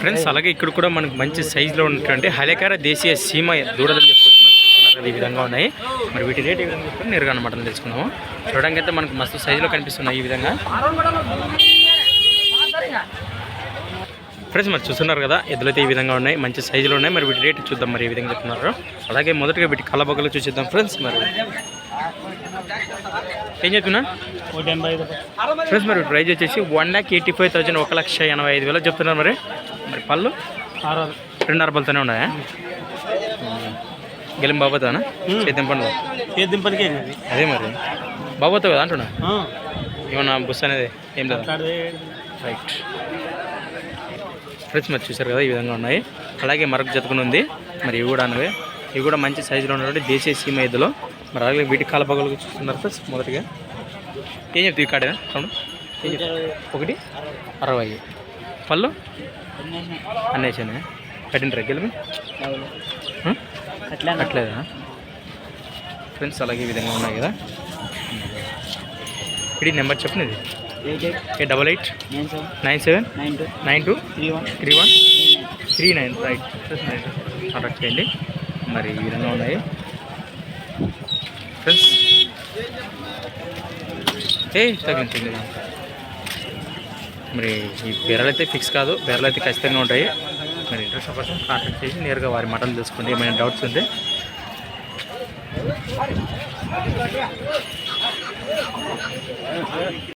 Friends అలాగే ఇక్కడ కూడా మనకు మంచి సైజులో ఉన్నటువంటి హలేకార దేశీయ సీమ దూడలని చెప్పుకోవచ్చు చూస్తున్నారు ఈ విధంగా ఉన్నాయి. మరి వీటి రేట్ ఈ విధంగా చెప్పుకొని నేరుగా అనమాట తెలుసుకున్నాము చూడడానికి అయితే మనకు మస్తు సైజులో కనిపిస్తున్నాయి ఈ విధంగా. ఫ్రెండ్స్ మరి చూస్తున్నారు కదా ఎద్దులైతే ఈ విధంగా ఉన్నాయి మంచి సైజులో ఉన్నాయి. మరి వీటి రేట్ చూద్దాం మరి ఏ విధంగా చెప్తున్నారు. అలాగే మొదటగా వీటి కళ్ళబొగ్గలు చూసిద్దాం ఫ్రెండ్స్ మరి. ఏం చెప్తున్నా? ఫ్రెండ్స్ మరి ప్రైజ్ వచ్చేసి one lakh eighty five thousand ఒక లక్ష ఎనభై ఐదు వేలు చెప్తున్నారు మరి. మరి పళ్ళు? రెండు అరబలతోనే ఉన్నాయా? గెలిం బాబోతానా? చేద్దాం పండు అది అదే మరి. బాబోతో కదా అంటున్నా? ఏమన్నా బుస్ అనేది ఏం లేదా. రైట్. ఫ్రెండ్స్ మరి చూసారు కదా ఈ విధంగా ఉన్నాయి. అలాగే మరొక జతకుని ఉంది. మరి ఇవి కూడా అనేవి ఇవి కూడా మంచి సైజులో ఉన్నటువంటి దేశీయ సీమ ఇదిలో మరి అలాగే వీటి కాలపగలు చూస్తున్నారు ఫ్రెండ్స్ మొదటిగా. ఏం చెప్తుంది ఈ కాడేనా అవును. ఏం ఒకటి అరవై. పళ్ళు? అన్నేసానే? కట్టింటారా గెలిమి అట్లా అట్లేదా ఫ్రెండ్స్ అలాగే ఈ విధంగా ఉన్నాయి కదా. ఇది నెంబర్ చెప్పండి ఇది eight double eight. Nine seven nine two nine two. Three one three one. Three nine. Right. Nine contact చేయండి మరి ఈ విధంగా ఉన్నాయి. ఫ్రెండ్స్. ఏ తగ్గించండి మరి ఈ బెరలు అయితే ఫిక్స్ కాదు. బెరలు అయితే ఖచ్చితంగా ఉంటాయి. మరి ఇంట్రెస్ట్ పర్సన్ కాంటాక్ట్ చేసి నేరుగా వారి మటన్ తెలుసుకోండి ఏమైనా డౌట్స్ ఉంటే.